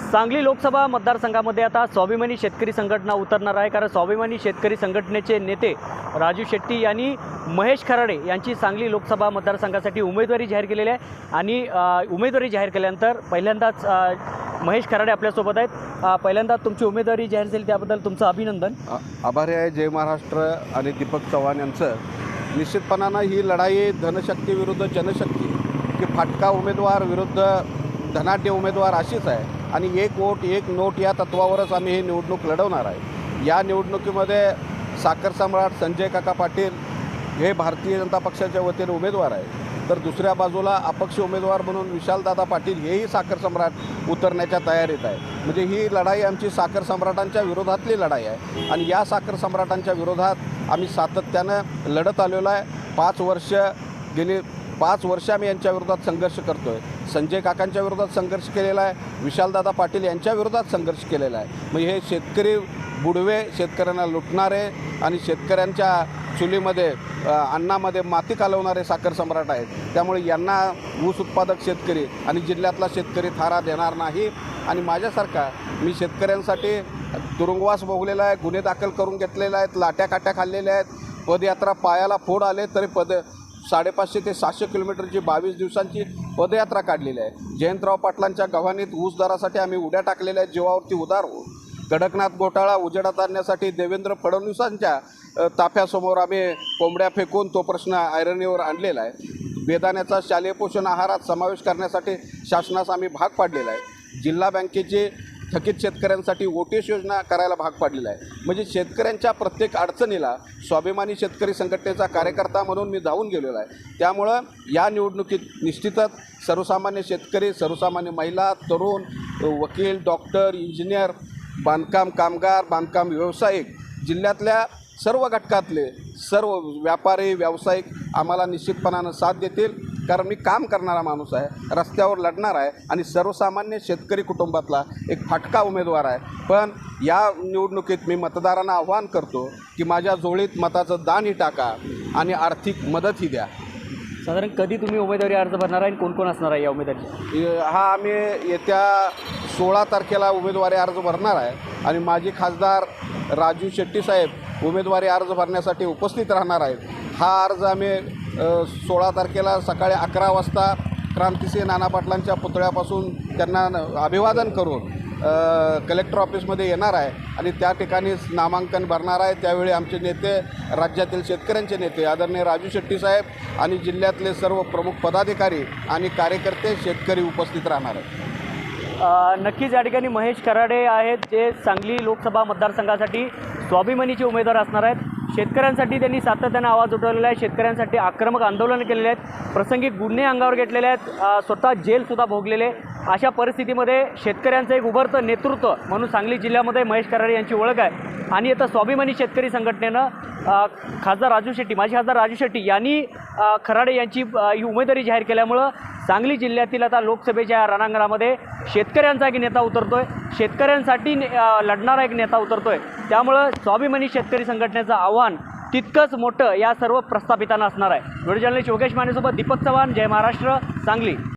सांगली लोकसभा मतदारसंघामध्ये आता स्वाभिमानी शेतकरी संघटना उतरणार आहे. कारण स्वाभिमानी शेतकरी संघटनेचे नेते राजू शेट्टी यांनी महेश खराडे यांची सांगली लोकसभा मतदारसंघासाठी उमेदवारी जाहीर केलेली आहे. आणि उमेदवारी जाहीर केल्यानंतर पहिल्यांदाच महेश खराडे आपल्यासोबत आहेत. पहिल्यांदा तुमची उमेदवारी जाहीर झाली त्याबद्दल तुमचं अभिनंदन. आभारी आहे जय महाराष्ट्र आणि दीपक चव्हाण यांचं. निश्चितपणानं ही लढाई धनशक्ती विरुद्ध जनशक्ती की फाटका उमेदवार विरुद्ध धनाढ्य उमेदवार अशीच आहे. आणि एक वोट एक नोट या तत्वावरच आम्ही ही निवडणूक लढवणार आहे. या निवडणुकीमध्ये साखर सम्राट संजय काका पाटील हे भारतीय जनता पक्षाच्या वतीने उमेदवार आहे तर दुसऱ्या बाजूला अपक्ष उमेदवार म्हणून विशालदादा पाटील हेही साखर सम्राट उतरण्याच्या तयारीत आहे म्हणजे ही लढाई आमची साखर सम्राटांच्या विरोधातली लढाई आहे. आणि या साखर सम्राटांच्या विरोधात आम्ही सातत्यानं लढत आलेलो आहे. पाच वर्ष गेली पाच वर्ष आम्ही यांच्या विरोधात संघर्ष करतो आहे संजय काकांच्या विरोधात संघर्ष केलेला आहे. विशालदादा पाटील यांच्या विरोधात संघर्ष केलेला आहे. मग हे शेतकरी बुडवे शेतकऱ्यांना लुटणारे आणि शेतकऱ्यांच्या चुलीमध्ये अन्नामध्ये माती कालवणारे साखर सम्राट आहेत. त्यामुळे यांना ऊस उत्पादक शेतकरी आणि जिल्ह्यातला शेतकरी थारा देणार नाही. आणि माझ्यासारखा मी शेतकऱ्यांसाठी तुरुंगवास भोगलेला आहे गुन्हे दाखल करून घेतलेले आहेत लाट्या काट्या खाल्लेल्या आहेत. पदयात्रा पायाला फोड आले तरी पद साडेपाचशे ते सातशे किलोमीटरची बावीस दिवसांची पदयात्रा काढलेली आहे. जयंतराव पाटलांच्या गव्हाणीत ऊस दरासाठी आम्ही उड्या टाकलेल्या आहेत जीवावरती उदार हो कडकनाथ घोटाळा उजेडात आणण्यासाठी देवेंद्र फडणवीसांच्या ताफ्यासमोर आम्ही कोंबड्या फेकून तो प्रश्न ऐरणीवर आणलेला आहे. बेदाण्याचा शालेय पोषण आहारात समावेश करण्यासाठी शासनास आम्ही भाग पाडलेला आहे. जिल्हा बँकेची थकीत शेतकऱ्यांसाठी ओटीएस योजना करायला भाग पाडलेला आहे. म्हणजे शेतकऱ्यांच्या प्रत्येक अडचणीला स्वाभिमानी शेतकरी संघटनेचा कार्यकर्ता म्हणून मी धावून गेलेलो आहे. त्यामुळं या निवडणुकीत निश्चितच सर्वसामान्य शेतकरी सर्वसामान्य महिला तरुण वकील डॉक्टर इंजिनियर बांधकाम कामगार बांधकाम व्यावसायिक जिल्ह्यातल्या सर्व घटकातले सर्व व्यापारी व्यावसायिक आम्हाला निश्चितपणानं साथ देतील. कारण मी काम करणारा माणूस आहे रस्त्यावर लढणार आहे आणि सर्वसामान्य शेतकरी कुटुंबातला एक फाटका उमेदवार आहे. पण या निवडणुकीत मी मतदारांना आव्हान करतो की माझ्या जोळीत मताचं दानही टाका आणि आर्थिक मदतही द्या. साधारण कधी तुम्ही उमेदवारी अर्ज भरणार आहे आणि कोण कोण असणार आहे या उमेदवारी? हा आम्ही येत्या सोळा तारखेला उमेदवारी अर्ज भरणार आहे आणि माजी खासदार राजू शेट्टी साहेब उमेदवारी अर्ज भरण्यासाठी उपस्थित राहणार आहेत. हा अर्ज आम्ही सोळा तारखेला सकाळी अकरा वाजता क्रांतिसिंह नाना पाटलांच्या पुतळ्यापासून त्यांना न- अभिवादन करून कलेक्टर ऑफिसमध्ये येणार आहे आणि त्या ठिकाणी नामांकन भरणार आहे. त्यावेळी आमचे नेते राज्यातील शेतकऱ्यांचे नेते आदरणीय राजू शेट्टी साहेब आणि जिल्ह्यातले सर्व प्रमुख पदाधिकारी आणि कार्यकर्ते शेतकरी उपस्थित राहणार आहेत. नक्कीच या ठिकाणी महेश कराडे आहेत जे सांगली लोकसभा मतदारसंघासाठी स्वाभिमानीचे उमेदवार असणार आहेत. शेतकऱ्यांसाठी त्यांनी सातत्यानं आवाज उठवलेला आहे. शेतकऱ्यांसाठी आक्रमक आंदोलन केलेले आहेत. प्रसंगी गुन्हे अंगावर घेतलेले आहेत. स्वतः जेलसुद्धा भोगलेले. अशा परिस्थितीमध्ये शेतकऱ्यांचं एक उभरतं नेतृत्व म्हणून सांगली जिल्ह्यामध्ये महेश कराडे यांची ओळख आहे. आणि आता स्वाभिमानी शेतकरी संघटनेनं खासदार राजू शेट्टी माजी खासदार राजू शेट्टी यांनी खराडे यांची ही उमेदवारी जाहीर केल्यामुळं सांगली जिल्ह्यातील आता लोकसभेच्या रणांगणामध्ये शेतकऱ्यांचा एक नेता उतरतो आहे शेतकऱ्यांसाठी ने- लढणारा एक नेता उतरतो आहे त्यामुळं स्वाभिमानी शेतकरी संघटनेचं आव्हान तितकंच मोठं या सर्व प्रस्थापितांना असणार आहे. व्हिडिओ जर्नलिस्ट योगेश मानेसोबत दीपक चव्हाण जय महाराष्ट्र सांगली.